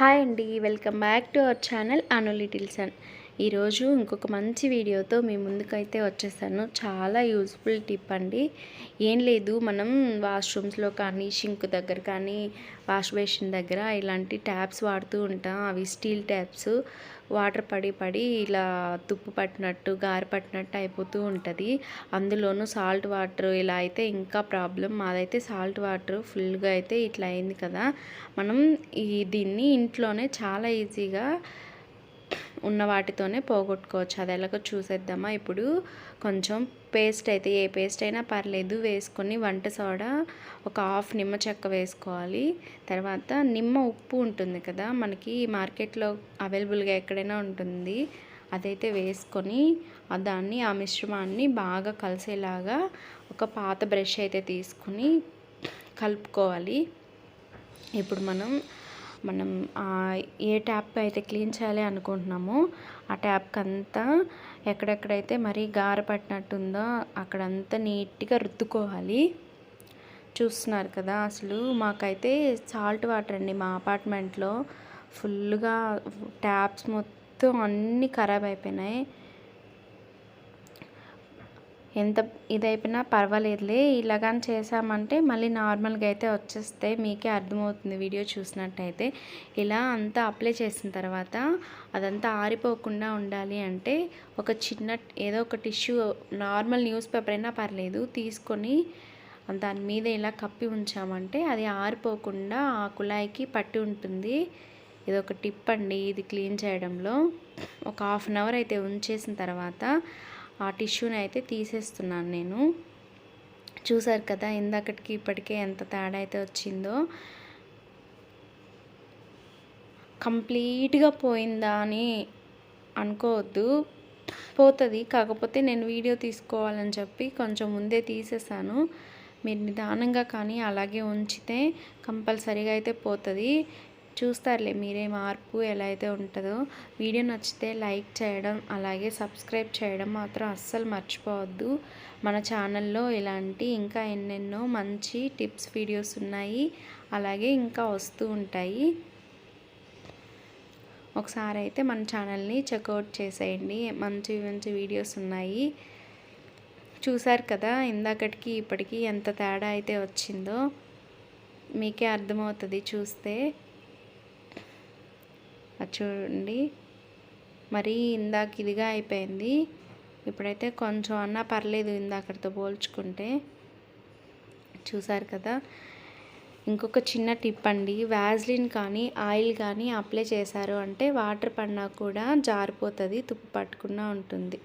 Hi అండి welcome back to our channel Anu లిటిల్సన్ ఈరోజు ఇంకొక మంచి వీడియోతో మీ ముందుకైతే వచ్చేసాను. చాలా యూస్ఫుల్ టిప్ అండి. ఏం లేదు మనం వాష్రూమ్స్లో కానీ షింక్ దగ్గర కానీ వాష్ బేసిన్ దగ్గర ఇలాంటి ట్యాప్స్ వాడుతూ ఉంటాం. అవి స్టీల్ ట్యాప్స్. వాటర్ పడి పడి ఇలా తుప్పు పట్టినట్టు గారి పట్టినట్టు అయిపోతూ ఉంటుంది. అందులోనూ సాల్ట్ వాటర్ ఇలా అయితే ఇంకా ప్రాబ్లం. మాదైతే సాల్ట్ వాటర్ ఫుల్గా అయితే ఇట్లా అయింది కదా. మనం ఈ దీన్ని ఇంట్లోనే చాలా ఈజీగా ఉన్న వాటితోనే పోగొట్టుకోవచ్చు. అది ఎలాగో చూసేద్దామా? ఇప్పుడు కొంచెం పేస్ట్ అయితే ఏ పేస్ట్ అయినా పర్లేదు వేసుకొని వంట సోడా ఒక హాఫ్ నిమ్మ చెక్క వేసుకోవాలి. తర్వాత నిమ్మ ఉప్పు ఉంటుంది కదా మనకి మార్కెట్లో అవైలబుల్గా ఎక్కడైనా ఉంటుంది. అదైతే వేసుకొని దాన్ని ఆ మిశ్రమాన్ని బాగా కలిసేలాగా ఒక పాత బ్రష్ అయితే తీసుకొని కలుపుకోవాలి. ఇప్పుడు మనం మనం ఏ ట్యాప్ అయితే క్లీన్ చేయాలి అనుకుంటున్నామో ఆ ట్యాప్కి అంతా ఎక్కడెక్కడైతే మరీ గార పట్టినట్టుందో అక్కడంతా నీట్గా రుద్దుకోవాలి. చూస్తున్నారు కదా అసలు మాకైతే సాల్ట్ వాటర్ అండి. మా అపార్ట్మెంట్లో ఫుల్గా ట్యాప్స్ మొత్తం అన్నీ ఖరాబ్ అయిపోయినాయి. ఎంత ఇదైపోయినా పర్వాలేదులే ఇలాగని చేసామంటే మళ్ళీ నార్మల్గా అయితే వచ్చేస్తే మీకే అర్థమవుతుంది వీడియో చూసినట్టయితే. ఇలా అంతా అప్లై చేసిన తర్వాత అదంతా ఆరిపోకుండా ఉండాలి అంటే ఒక చిన్న ఏదో ఒక టిష్యూ నార్మల్ న్యూస్ పేపర్ అయినా పర్లేదు తీసుకొని దాని మీద ఇలా కప్పి ఉంచామంటే అది ఆరిపోకుండా ఆ కుళాయికి పట్టి ఉంటుంది. ఇది ఒక టిప్ అండి ఇది క్లీన్ చేయడంలో. ఒక హాఫ్ అన్ అవర్ అయితే ఉంచేసిన తర్వాత ఆ టిష్యూని అయితే తీసేస్తున్నాను నేను. చూసారు కదా ఇందాకటికి ఇప్పటికే ఎంత తేడా అయితే వచ్చిందో. కంప్లీట్గా పోయిందా అని అనుకోవద్దు. పోతుంది. కాకపోతే నేను వీడియో తీసుకోవాలని చెప్పి కొంచెం ముందే తీసేసాను. మీరు నిదానంగా కానీ అలాగే ఉంచితే కంపల్సరీగా అయితే పోతుంది. చూస్తారులే మీరే మార్పు ఎలా అయితే ఉంటుందో. వీడియో నచ్చితే లైక్ చేయడం అలాగే సబ్స్క్రైబ్ చేయడం మాత్రం అస్సలు మర్చిపోవద్దు. మన ఛానల్లో ఇలాంటి ఇంకా ఎన్నెన్నో మంచి టిప్స్ వీడియోస్ ఉన్నాయి. అలాగే ఇంకా వస్తూ ఉంటాయి. ఒకసారి అయితే మన ఛానల్ని చెక్అవుట్ చేసేయండి. మంచి మంచి వీడియోస్ ఉన్నాయి. చూసారు కదా ఇందాకటికి ఇప్పటికీ ఎంత తేడా అయితే వచ్చిందో. మీకే అర్థమవుతుంది చూస్తే. అది చూడండి. మరీ ఇందాక ఇదిగా అయిపోయింది. ఇప్పుడైతే కొంచెం అన్నా పర్లేదు ఇందాకటితో పోల్చుకుంటే. చూసారు కదా? ఇంకొక చిన్న టిప్ అండి. వ్యాజ్లిన్ కానీ ఆయిల్ కానీ అప్లై చేశారు అంటే వాటర్ పడినా కూడా జారిపోతుంది తుప్పు పట్టకుండా ఉంటుంది.